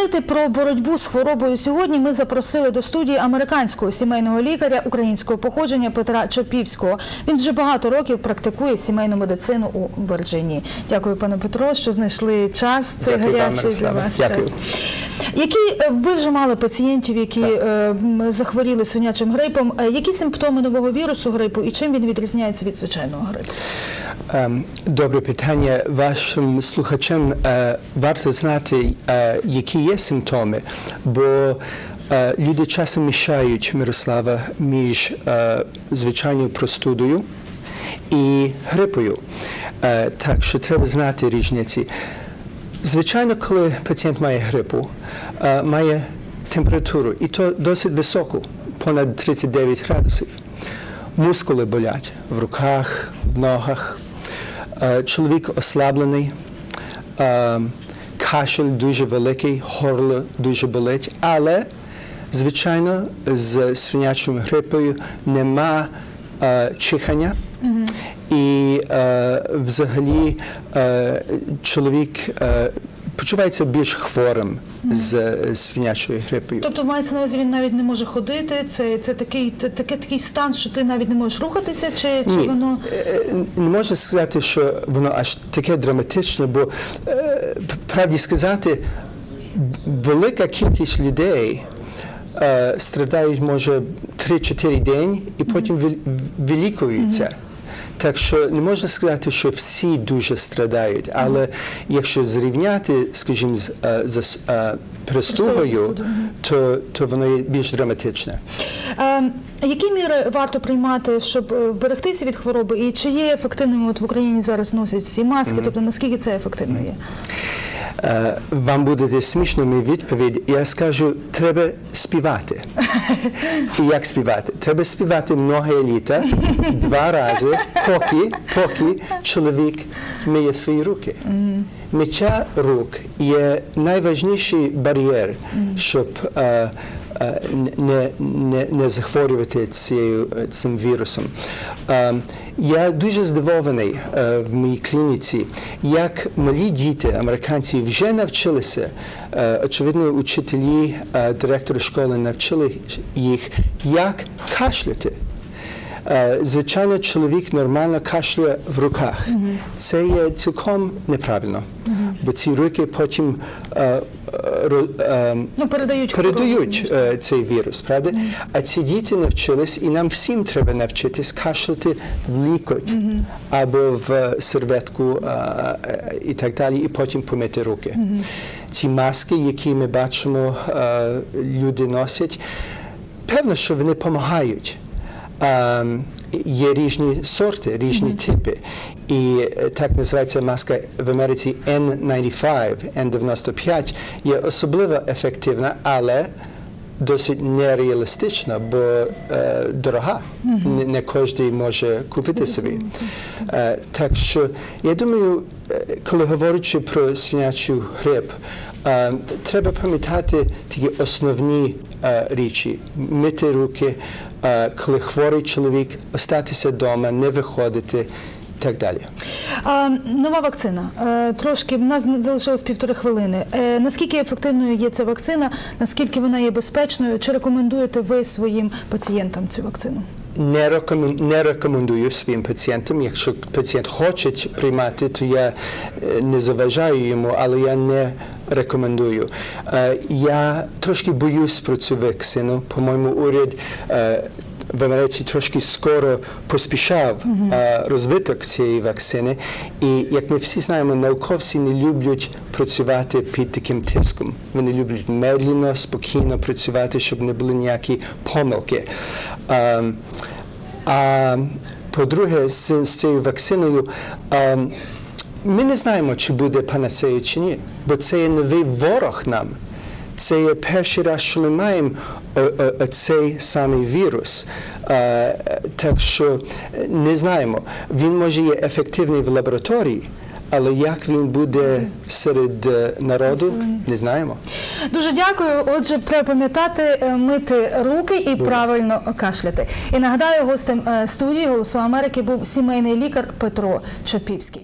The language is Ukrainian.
Поговорити про боротьбу з хворобою сьогодні ми запросили до студії американського сімейного лікаря українського походження Петра Чопівського. Він вже багато років практикує сімейну медицину у Вірджинії. Дякую, пане Петро, що знайшли час. Цей гарячий для вас Дякую. час. Які е, ви вже мали пацієнтів, які е, захворіли свинячим грипом? Е, Які симптоми нового вірусу грипу і чим він відрізняється від звичайного грипу? Ем, Добре питання. Вашим слухачам е, варто знати, е, які є симптоми, бо е, люди часом мішають Мирослава між звичайною простудою і грипою. Так що треба знати різниці. Звичайно, коли пацієнт має грипу, має температуру, і то досить високу, понад 39 градусів. Мускули болять в руках, в ногах. Е, Чоловік ослаблений, е, кашель дуже великий, горло дуже болить, але, звичайно, з свинячою грипою нема е, чихання. І е, взагалі е, чоловік е, почувається більш хворим з, з свинячою грипою. Тобто мається на увазі, він навіть не може ходити. Це, це такий, це таке, такий стан, що ти навіть не можеш рухатися, чи, чи Ні, воно е, не можна сказати, що воно аж таке драматичне, бо е, правді сказати, велика кількість людей е, страдають, може, 3-4 день і потім вил- вилікуються. Так що не можна сказати, що всі дуже страдають, але якщо зрівняти, скажімо, з, з, з прислугою, то, то воно є більш драматичне. Е, які міри варто приймати, щоб е, вберегтися від хвороби? І чи є ефективними от в Україні зараз носять всі маски? Тобто наскільки це ефективно є? Е, Вам буде смішно мій відповідь. Я скажу, треба співати. І як співати? Треба співати много літа, два рази, поки, поки чоловік миє свої руки. Миття рук є найважніший бар'єр, щоб е, е, не, не, не захворювати цією, цим вірусом. Е, Я дуже здивований е, в моїй клініці, як малі діти, американці, вже навчилися. е, Очевидно, учителі, е, директори школи навчили їх, як кашляти. Е, Звичайно, чоловік нормально кашляє в руках. Це є цілком неправильно, бо ці руки потім е, е, е, Ну, передають передають е, цей вірус, правда? А ці діти навчились, і нам всім треба навчитись кашляти в лікоть або в серветку е, е, і так далі, і потім помити руки. Ці маски, які ми бачимо, люди носять, певно, що вони допомагають. Ем, Є різні сорти, різні типи. І е, так називається маска в Америці N95, N95, є особливо ефективна, але досить нереалістична, бо е, дорога. Не, не кожен може купити собі. Е, так що я думаю, е, коли говорячи про свинячу грип, е, треба пам'ятати такі основні е, речі: мити руки, е, коли хворий чоловік, остатися вдома, не виходити так далі. А, нова вакцина. Е, трошки в нас залишилось півтори хвилини. Е, наскільки ефективною є ця вакцина? Наскільки вона є безпечною? Чи рекомендуєте ви своїм пацієнтам цю вакцину? Не, рекомен- не рекомендую своїм пацієнтам. Якщо пацієнт хоче приймати, то я е, не заважаю йому, але я не рекомендую. Я трошки боюсь про цю вакцину. По-моєму, уряд в Америці трошки скоро поспішав е, розвиток цієї вакцини. І як ми всі знаємо, науковці не люблять працювати під таким тиском. Вони люблять медленно, спокійно працювати, щоб не було ніякі помилки. Е, а по-друге, з, з цією вакциною. е, ми не знаємо, чи буде панацею чи ні, бо це є новий ворог нам. Це є перший раз, що ми маємо е, е, е, цей самий вірус. Так що не знаємо. Він може є ефективний в лабораторії, але як він буде серед народу, не знаємо. Дуже дякую. Отже, треба пам'ятати мити руки і правильно кашляти. І нагадаю, гостем студії Голосу Америки був сімейний лікар Петро Чопівський.